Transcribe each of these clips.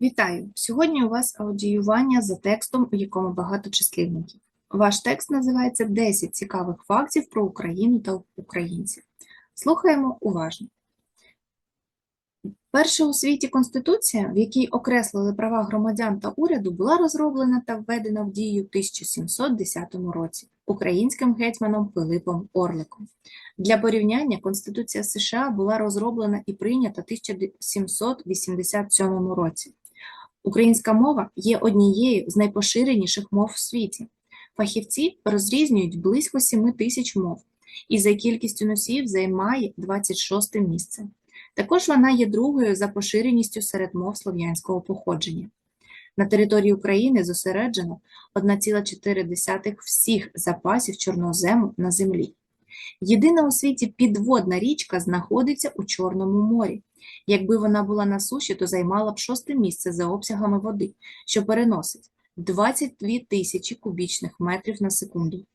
Вітаю! Сьогодні у вас аудіювання за текстом, у якому багато числівників. Ваш текст називається «10 цікавих фактів про Україну та українців». Слухаємо уважно. Перша у світі Конституція, в якій окреслили права громадян та уряду, була розроблена та введена в дію в 1710 році українським гетьманом Пилипом Орликом. Для порівняння Конституція США була розроблена і прийнята в 1787 році. Українська мова є однією з найпоширеніших мов в світі. Фахівці розрізнюють близько 7 тисяч мов і за кількістю носіїв займає 26 місце. Також вона є другою за поширеністю серед мов слов'янського походження. На території України зосереджено 1,4 всіх запасів чорнозему на землі. Єдина у світі підводна річка знаходиться у Чорному морі. Якби вона була на суші, то займала б шосте місце за обсягами води, що переносить 22 тисячі кубічних метрів на секунду.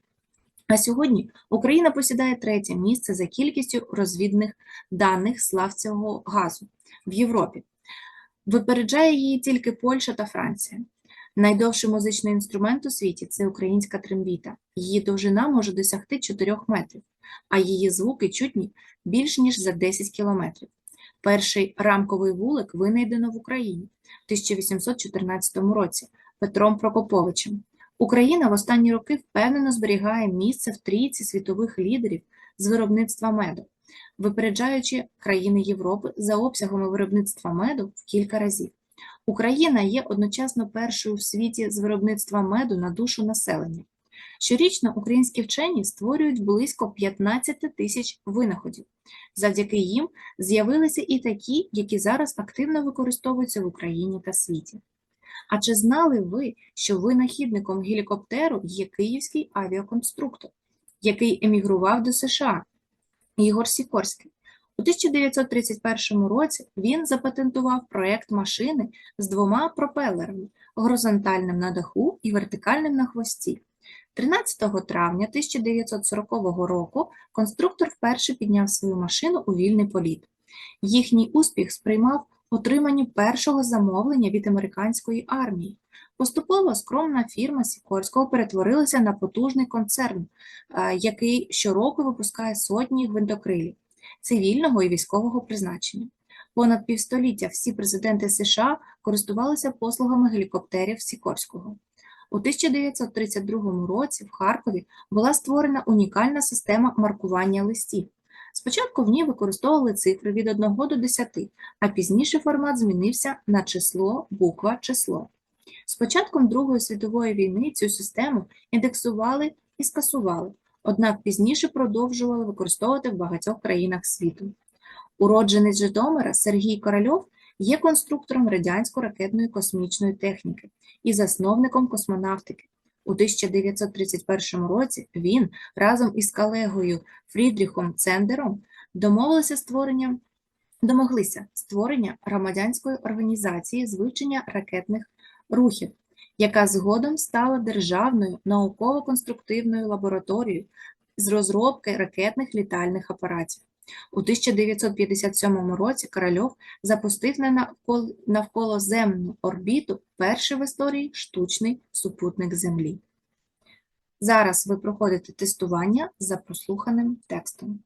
А сьогодні Україна посідає третє місце за кількістю розвідних даних славцевого газу в Європі. Випереджає її тільки Польща та Франція. Найдовший музичний інструмент у світі це українська трембіта. Її довжина може досягти 4 метрів, а її звуки чутні більш ніж за 10 кілометрів. Перший рамковий вулик винайдено в Україні в 1814 році Петром Прокоповичем. Україна в останні роки впевнено зберігає місце в трійці світових лідерів з виробництва меду, випереджаючи країни Європи за обсягами виробництва меду в кілька разів. Україна є одночасно першою в світі з виробництва меду на душу населення. Щорічно українські вчені створюють близько 15 тисяч винаходів. Завдяки їм з'явилися і такі, які зараз активно використовуються в Україні та світі. А чи знали ви, що винахідником гелікоптеру є київський авіаконструктор, який емігрував до США Ігор Сікорський? У 1931 році він запатентував проєкт машини з двома пропелерами горизонтальним на даху і вертикальним на хвості. 13 травня 1940 року конструктор вперше підняв свою машину у вільний політ. Їхній успіх сприймав отриманню першого замовлення від американської армії. Поступово скромна фірма Сікорського перетворилася на потужний концерн, е, який щороку випускає сотні гвинтокрилів цивільного і військового призначення. Понад півстоліття всі президенти США користувалися послугами гелікоптерів Сікорського. У 1932 році в Харкові була створена унікальна система маркування листів. Спочатку в ній використовували цифри від 1 до 10, а пізніше формат змінився на число, буква, число. З початком Другої світової війни цю систему індексували і скасували, однак пізніше продовжували використовувати в багатьох країнах світу. Уродженець Житомира Сергій Корольов є конструктором радянської ракетної космічної техніки і засновником космонавтики. У 1931 році він разом із колегою Фрідріхом Цендером домовилися створення, домоглися створення громадянської організації з вивчення ракетних рухів, яка згодом стала державною науково-конструктивною лабораторією з розробки ракетних літальних апаратів. У 1957 році Корольов запустив на навколоземну орбіту перший в історії штучний супутник Землі. Зараз ви проходите тестування за прослуханим текстом.